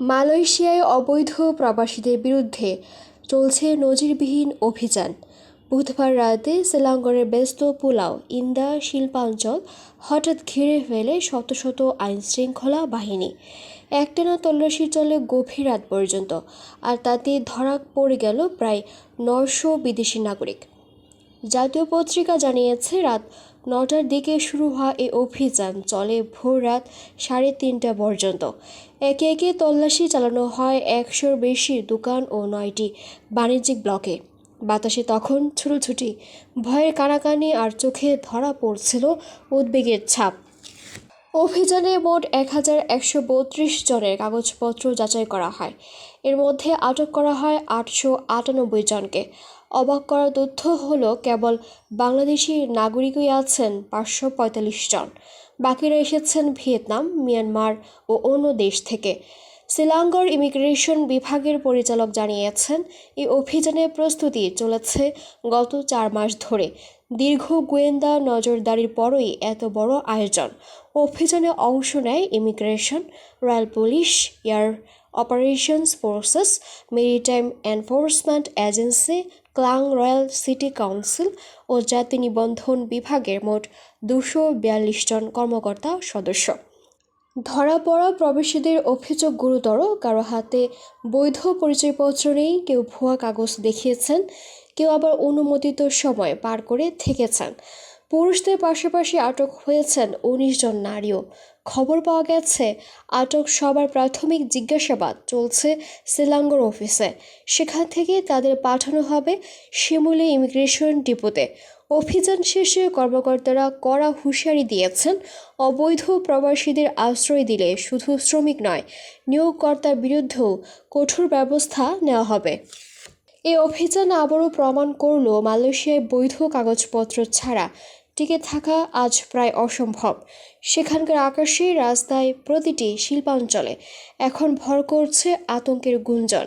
মালয়েশিয়ায় অবৈধ প্রবাসীদের বিরুদ্ধে চলছে নজিরবিহীন অভিযান। বুধবার রাতে সেলাঙ্গরের ব্যস্ত পোলাও, ইন্দা, শিল্পাঞ্চল হঠাৎ ঘিরে ফেলে শত শত আইনশৃঙ্খলা বাহিনী। একটানা তল্লাশি চলে গভীর রাত পর্যন্ত, আর তাতে ধরা পড়ে গেল প্রায় নশো বিদেশি নাগরিক। জাতীয় পত্রিকা জানিয়েছে, রাত নটার দিকে শুরু হওয়া এই অভিযান। চলে ভোর রাত সাড়ে তিনটা পর্যন্ত। একে একে তল্লাশি চালানো হয় একশোর বেশি দোকান ও নয়টি বাণিজ্যিক ব্লকে। বাতাসে তখন ছুটোছুটি, ভয়ের কানাকানি আর চোখে ধরা পড়ছিল উদ্বেগের ছাপ। অভিযানে মোট এক হাজার একশো বত্রিশ জনের কাগজপত্র যাচাই করা হয়। এর মধ্যে আটক করা হয় আটশো আটানব্বই জনকে। অবাক করা তথ্য হল, কেবল বাংলাদেশি নাগরিকই আছেন পাঁচশো পঁয়তাল্লিশ জন। বাকিরা এসেছেন ভিয়েতনাম, মিয়ানমার ও অন্য দেশ থেকে। সিলাঙ্গর ইমিগ্রেশন বিভাগের পরিচালক জানিয়েছেন, এই অভিযানের প্রস্তুতি চলেছে গত চার মাস ধরে। দীর্ঘ গোয়েন্দা নজরদারির পরই এত বড় আয়োজন। অভিযানে অংশ নেয় immigration, royal police, air operations forces, maritime enforcement agency, Klang royal city council ও জাতি নিবন্ধন বিভাগের মোট দুশো বিয়াল্লিশ জন কর্মকর্তা সদস্য। ধরা পড়া প্রবেশীদের অভিযোগ গুরুতর। কারও হাতে বৈধ পরিচয়পত্র নেই, কেউ ভুয়া কাগজ দেখিয়েছেন, কেউ আবার অনুমোদিত সময় পার করে থেকেছেন। পুরুষদের পাশাপাশি আটক হয়েছেন উনিশ জন নারীও। খবর পাওয়া গেছে, আটক সবার প্রাথমিক জিজ্ঞাসাবাদ চলছে সিলাঙ্গর অফিসে। সেখান থেকে তাদের পাঠানো হবে শিমুলি ইমিগ্রেশন ডিপোতে। অভিযান শেষে কর্মকর্তারা কড়া হুঁশিয়ারি দিয়েছেন, অবৈধ প্রবাসীদের আশ্রয় দিলে শুধু শ্রমিক নয়, নিয়োগকর্তার বিরুদ্ধেও কঠোর ব্যবস্থা নেওয়া হবে। এই অভিযান আবারও প্রমাণ করল মালয়েশিয়ায় বৈধ কাগজপত্র ছাড়া টিকে থাকা আজ প্রায় অসম্ভব। সেখানকার আকাশে রাস্তায় প্রতিটি শিল্পাঞ্চলে এখন ভর করছে আতঙ্কের গুঞ্জন।